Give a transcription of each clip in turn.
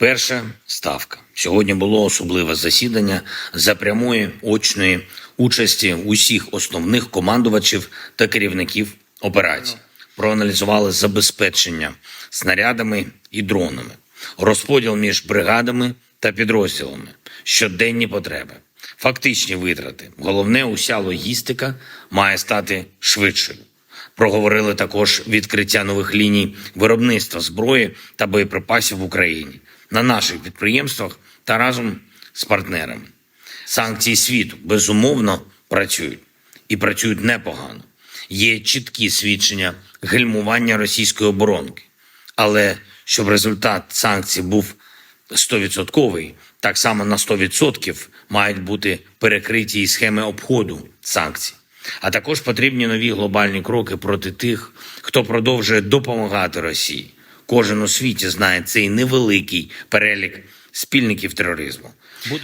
Перша ставка. Сьогодні було особливе засідання за прямої очної участі усіх основних командувачів та керівників операцій. Проаналізували забезпечення снарядами і дронами, розподіл між бригадами та підрозділами, щоденні потреби, фактичні витрати. Головне, уся логістика має стати швидшою. Проговорили також відкриття нових ліній виробництва зброї та боєприпасів в Україні на наших підприємствах та разом з партнерами. Санкції світу безумовно працюють і працюють непогано. Є чіткі свідчення гальмування російської оборонки. Але щоб результат санкцій був 100%, так само на 100% мають бути перекриті і схеми обходу санкцій. А також потрібні нові глобальні кроки проти тих, хто продовжує допомагати Росії. Кожен у світі знає цей невеликий перелік спільників тероризму.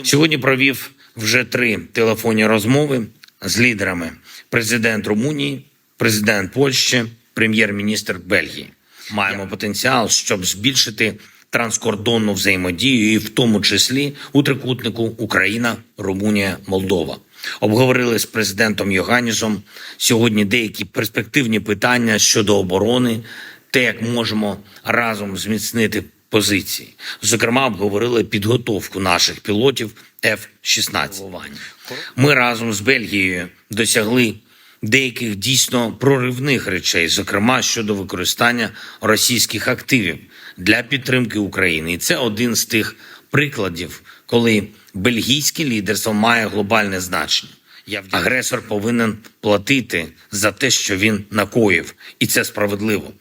Сьогодні провів вже три телефонні розмови з лідерами: президент Румунії, президент Польщі, прем'єр-міністр Бельгії. Маємо потенціал, щоб збільшити транскордонну взаємодію, і в тому числі у трикутнику Україна, Румунія, Молдова. Обговорили з президентом Йоганісом сьогодні деякі перспективні питання щодо оборони, те, як можемо разом зміцнити позиції. Зокрема, обговорили підготовку наших пілотів F-16. Ми разом з Бельгією досягли деяких дійсно проривних речей, зокрема щодо використання російських активів для підтримки України. І це один з тих прикладів, коли бельгійське лідерство має глобальне значення. Агресор повинен платити за те, що він накоїв, і це справедливо.